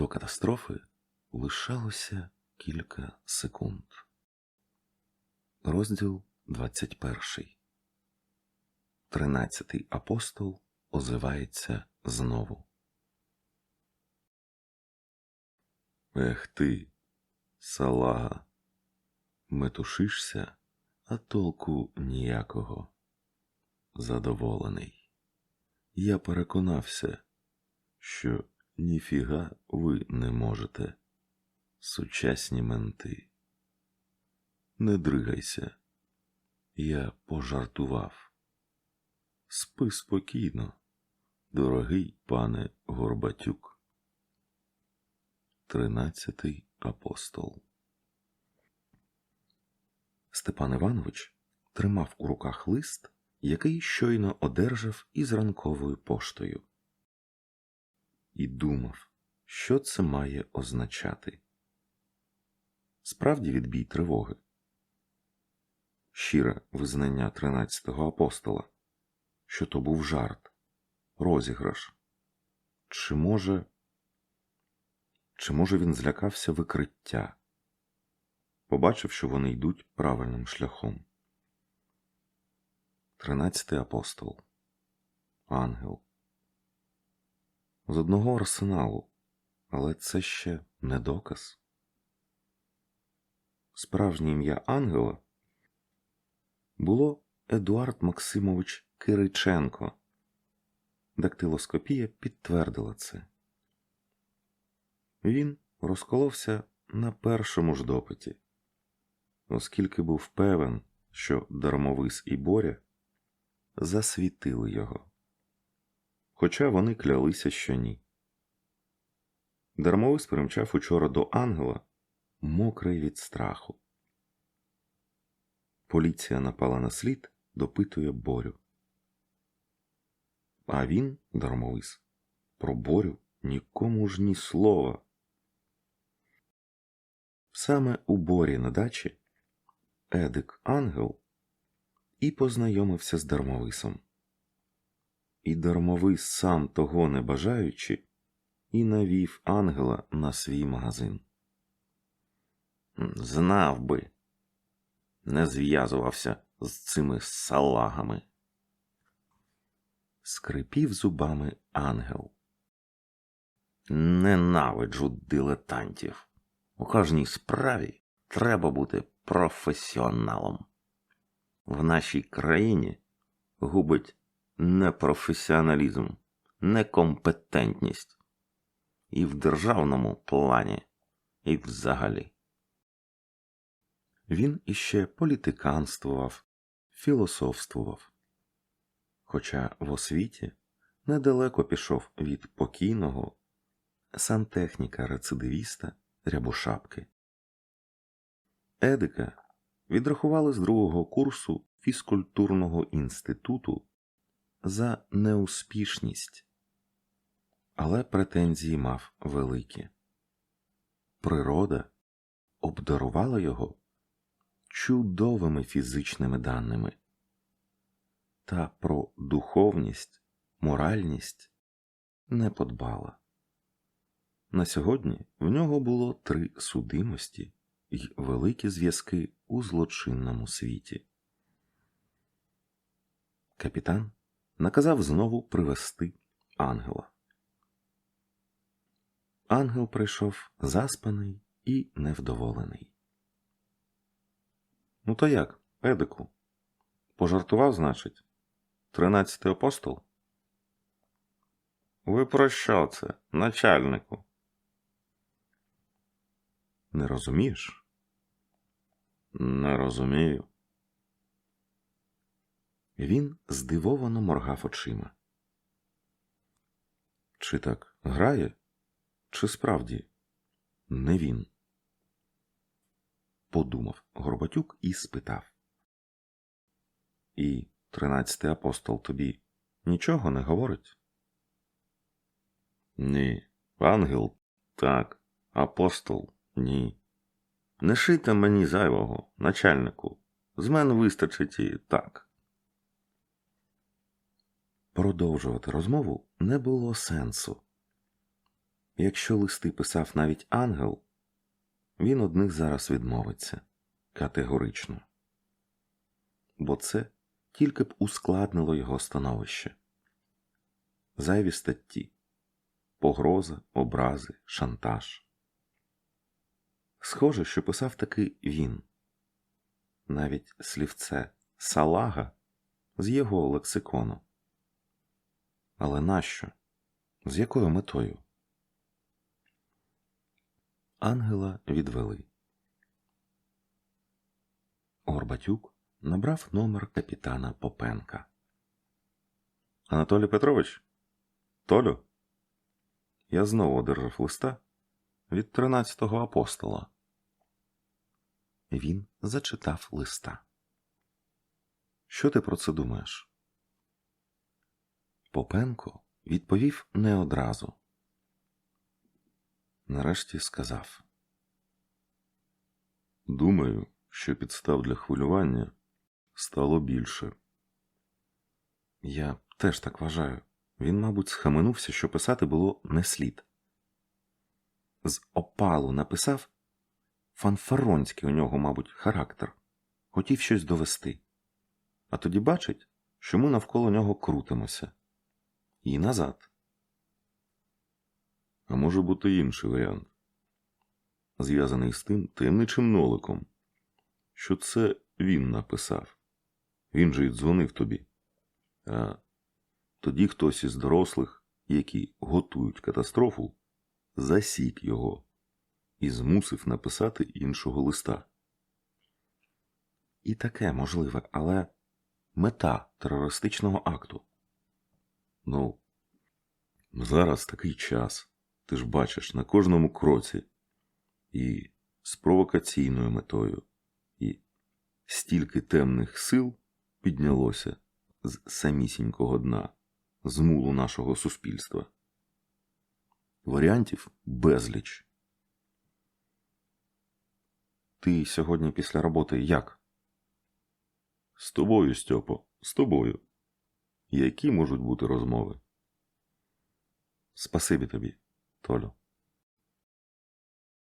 До катастрофи лишалося кілька секунд. Розділ 21. Тринадцятий апостол озивається знову. Ех ти, салага, метушишся, а толку ніякого. Задоволений. Я переконався, що ніфіга ви не можете. Сучасні менти. Не дригайся. Я пожартував. Спи спокійно, дорогий пане Горбатюк. Тринадцятий апостол. Степан Іванович тримав у руках лист, який щойно одержав із ранковою поштою, і думав, що це має означати. Справді відбій тривоги. Щире визнання тринадцятого апостола, що то був жарт, розіграш. Чи може, чи може він злякався викриття, побачив, що вони йдуть правильним шляхом. Тринадцятий апостол, ангел. З одного арсеналу, але це ще не доказ. Справжнє ім'я ангела було Едуард Максимович Кириченко. Дактилоскопія підтвердила це. Він розколовся на першому ж допиті, оскільки був певен, що дармовис і боря засвітили його. Хоча вони клялися, що ні. Дармовис примчав учора до ангела, мокрий від страху. Поліція напала на слід, допитує борю. А він, дармовис, про борю нікому ж ні слова. Саме у борі на дачі Едик Ангел і познайомився з дармовисом. І дармовис, сам того не бажаючи, і навів ангела на свій магазин. Знав би, не зв'язувався з цими салагами. Скрипів зубами ангел. Ненавиджу дилетантів. У кожній справі треба бути професіоналом. В нашій країні губить непрофесіоналізм, некомпетентність і в державному плані, і взагалі. Він іще політиканствував, філософствував, хоча в освіті недалеко пішов від покійного сантехніка рецидивіста Рябушапки. Едика відрахували з другого курсу фізкультурного інституту за неуспішність, але претензії мав великі. Природа обдарувала його чудовими фізичними даними, та про духовність, моральність не подбала. На сьогодні в нього було три судимості й великі зв'язки у злочинному світі. Капітан наказав знову привести ангела. Ангел прийшов заспаний і невдоволений. Ну, то як, Едику? Пожартував, значить, тринадцятий апостол? Ви про що це, начальнику? Не розумієш? Не розумію. Він здивовано моргав очима. Чи так грає, чи справді не він? Подумав Горбатюк і спитав. І тринадцятий апостол тобі нічого не говорить? Ні, ангел так, апостол ні. Не шийте мені зайвого, начальнику. З мене вистачить і так. Продовжувати розмову не було сенсу. якщо листи писав навіть ангел, він одних зараз відмовиться категорично. Бо це тільки б ускладнило його становище. Зайві статті, погроза, образи, шантаж. Схоже, що писав таки він. Навіть слівце салага з його лексикону. Але нащо? З якою метою? Ангела відвели. Горбатюк набрав номер капітана Попенка. Анатолій Петрович? Толю? Я знову одержав листа від тринадцятого апостола. Він зачитав листа. Що ти про це думаєш? Попенко відповів не одразу. Нарешті сказав. Думаю, що підстав для хвилювання стало більше. Я теж так вважаю. Він, мабуть, схаменувся, що писати було не слід. З опалу написав фанфаронський у нього, мабуть, характер. Хотів щось довести. А тоді бачить, що ми навколо нього крутимося. І назад. А може бути інший варіант, зв'язаний з тим таємничим ноликом, що це він написав. Він же й дзвонив тобі. А тоді хтось із дорослих, які готують катастрофу, засік його і змусив написати іншого листа. І таке можливе, але мета терористичного акту. Ну, зараз такий час. Ти ж бачиш на кожному кроці і з провокаційною метою, і стільки темних сил піднялося з самісінького дна, з мулу нашого суспільства. Варіантів безліч. Ти сьогодні після роботи як? З тобою, Стьопо, з тобою. Які можуть бути розмови? Спасибі тобі, Толю.